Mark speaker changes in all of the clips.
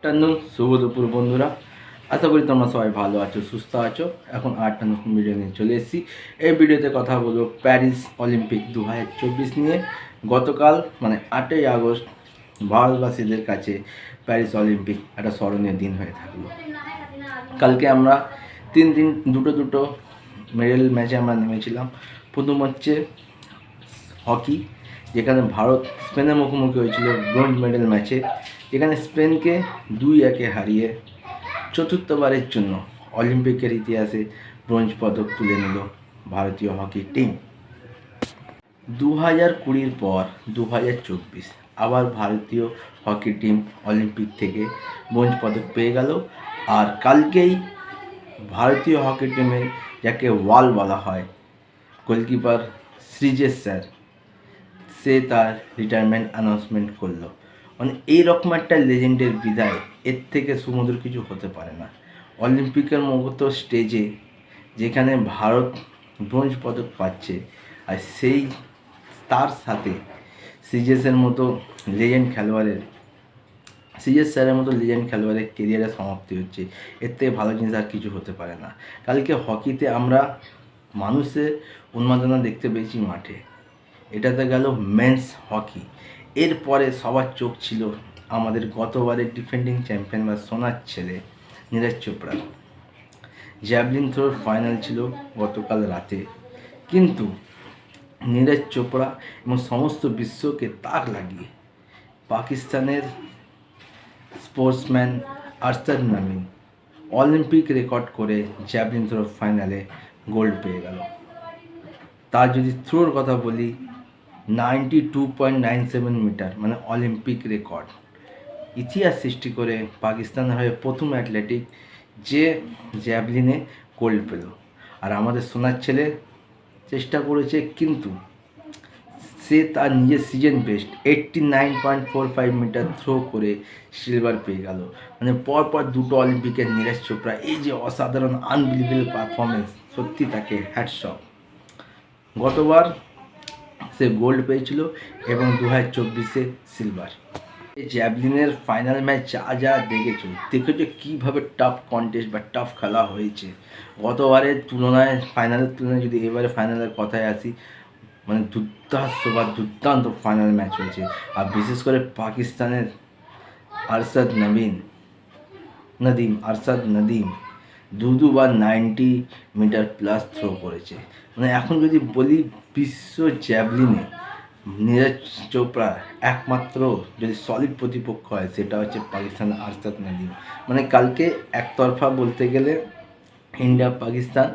Speaker 1: Afternoon শুভ দুপুর বন্ধুরা, আশা করি তোমরা সবাই ভালো আছো, সুস্থ আছো। এখন আটটা নতুন ভিডিও নিয়ে চলে এসেছি। এই ভিডিওতে কথা বলব প্যারিস অলিম্পিক দু হাজার চব্বিশ নিয়ে। গতকাল মানে আটই আগস্ট, ভারতবাসীদের কাছে প্যারিস অলিম্পিক একটা স্মরণীয় দিন হয়ে থাকল। কালকে আমরা তিন দিন, দুটো দুটো মেডেল ম্যাচে আমরা নেমেছিলাম। প্রথম হচ্ছে হকি, যেখানে ভারত, স্পেনের মুখোমুখি হয়েছিল ব্রোঞ্জ মেডেল ম্যাচে। যেখানে স্পেনকে দুই একে হারিয়ে চতুর্থবারের জন্য অলিম্পিকের ইতিহাসে ব্রোঞ্জ পদক তুলে নিল ভারতীয় হকি টিম। দু হাজার কুড়ির পর দু হাজার চব্বিশ আবার ভারতীয় হকি টিম অলিম্পিক থেকে ব্রোঞ্জ পদক পেয়ে গেল। আর কালকেই ভারতীয় হকি টিমের যাকে ওয়াল বলা হয়, গোলকিপার সৃজেশ স্যার, সে তার রিটায়ারমেন্ট অ্যানাউন্সমেন্ট করল। মানে এইরকম একটা লেজেন্ডের বিদায় এর থেকে সুমধুর কিছু হতে পারে না। অলিম্পিকের মতো স্টেজে যেখানে ভারত ব্রোঞ্জ পদক পাচ্ছে আর সেই তার সাথে সিজেসের মতো লেজেন্ড খেলোয়াড়ের, সিজেস স্যারের মতো লেজেন্ড খেলোয়াড়ের কেরিয়ারের সমাপ্তি হচ্ছে। এর থেকে ভালো জিনিস আর কিছু হতে পারে না। কালকে হকিতে আমরা মানুষের উন্মাদনা দেখতে পেয়েছি মাঠে। এটাতে গেল মেন্স হকি এরপরে সবার চোখ ছিল আমাদের গতবারের ডিফেন্ডিং চ্যাম্পিয়ন বা সোনার ছেলে নীরজ চোপড়ার। জ্যাভলিন থ্রোর ফাইনাল ছিল গতকাল রাতে। কিন্তু নীরজ চোপড়া এবং সমস্ত বিশ্বকে তাক লাগিয়ে পাকিস্তানের স্পোর্টসম্যান আরসাদ নামিন অলিম্পিক রেকর্ড করে জ্যাভলিন থ্রোর ফাইনালে গোল্ড পেয়ে গেল। তার যদি থ্রোর কথা বলি ninety two point nine seven metre মানে অলিম্পিক রেকর্ড। ইতিহাস সৃষ্টি করে পাকিস্তানের হয়ে প্রথম অ্যাথলেটিক যে জ্যাভলিনে গোল্ড পেল। আর আমাদের সোনার ছেলে চেষ্টা করেছে, কিন্তু সে তার নিজের season best eighty nine point four five metre throw করে সিলভার পেয়ে গেল। মানে পরপর দুটো অলিম্পিকের নীরজ চোপড়া, এই যে অসাধারণ আনবিলিভেবল পারফরমেন্স সত্যি তাকে হ্যাটসঅপ গতবার সে গোল্ড পেয়েছিল এবং দু হাজার চব্বিশে সিলভার এই জ্যাভলিনের ফাইনাল ম্যাচ যা যা দেখেছ? দেখেছ কীভাবে টাফ কন্টেস্ট বা টাফ খেলা হয়েছে? গতবারের তুলনায় ফাইনালের তুলনায় যদি এবারে ফাইনালের কথায় আসি মানে দুর্দান্ত বা দুর্দান্ত ফাইনাল ম্যাচ হয়েছে। আর বিশেষ করে পাকিস্তানের আরশাদ নবীন, নদীম, আরশাদ নদীম। দু দুবার নাইনটি মিটার প্লাস থ্রো করেছে। মানে এখন যদি বলি বিশ্ব জ্যাভলিনে নীরজ চোপড়া একমাত্র যদি সলিড প্রতিপক্ষ হয়, সেটা হচ্ছে পাকিস্তান আরশাদ নদীম মানে কালকে একতরফা বলতে গেলে ইন্ডিয়া পাকিস্তান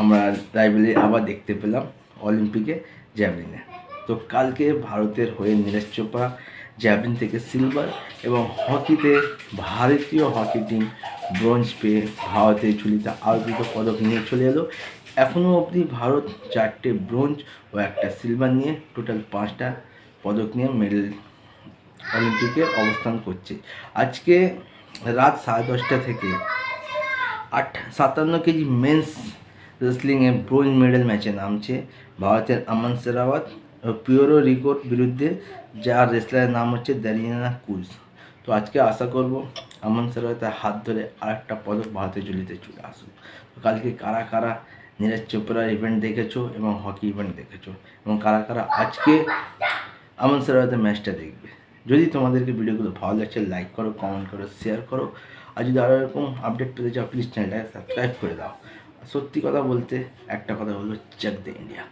Speaker 1: আমরা রাইভেলি আবার দেখতে পেলাম অলিম্পিকে জ্যাভলিনে তো কালকে ভারতের হয়ে নীরজ চোপড়া জ্যাভলিন থেকে সিলভার এবং হকিতে ভারতীয় হকি টিম ব্রোঞ্জ পেয়ে ভারতের ঝুলিতে আরও দুটো পদক নিয়ে চলে এলো। এখনও অবধি ভারত চারটে ব্রোঞ্জ ও একটা সিলভার নিয়ে টোটাল পাঁচটা পদক নিয়ে মেডেল অলিম্পিকে অবস্থান করছে। আজকে রাত সাড়ে দশটা থেকে আট, সাতান্ন কেজি মেন্স রেসলিংয়ে ব্রোঞ্জ মেডেল ম্যাচে নামছে ভারতের আমান সেরাওয়াত ও পিওরো রিকোর বিরুদ্ধে। যার রেসলারের নাম হচ্ছে দারিয়ানা কুজ তো আজকে আশা করব আমান সেরাওয়াতের হাত ধরে আরেকটা পদক ভারতের জুলিতে চলে আসুক। তো কালকে কারা কারা নীরজ চোপড়ার ইভেন্ট দেখেছ এবং হকি ইভেন্ট দেখেছ এবং কারা কারা আজকে আমান সেরাওয়াতের ম্যাচটা দেখবে? যদি তোমাদেরকে ভিডিওগুলো ভালো লাগছে লাইক করো কমেন্ট করো শেয়ার করো। আর যদি আরও এরকম আপডেট পেতে চাও প্লিজ চ্যানেলটাকে সাবস্ক্রাইব করে দাও। সত্যি কথা বলতে একটা কথা বলব চেক দে ইন্ডিয়া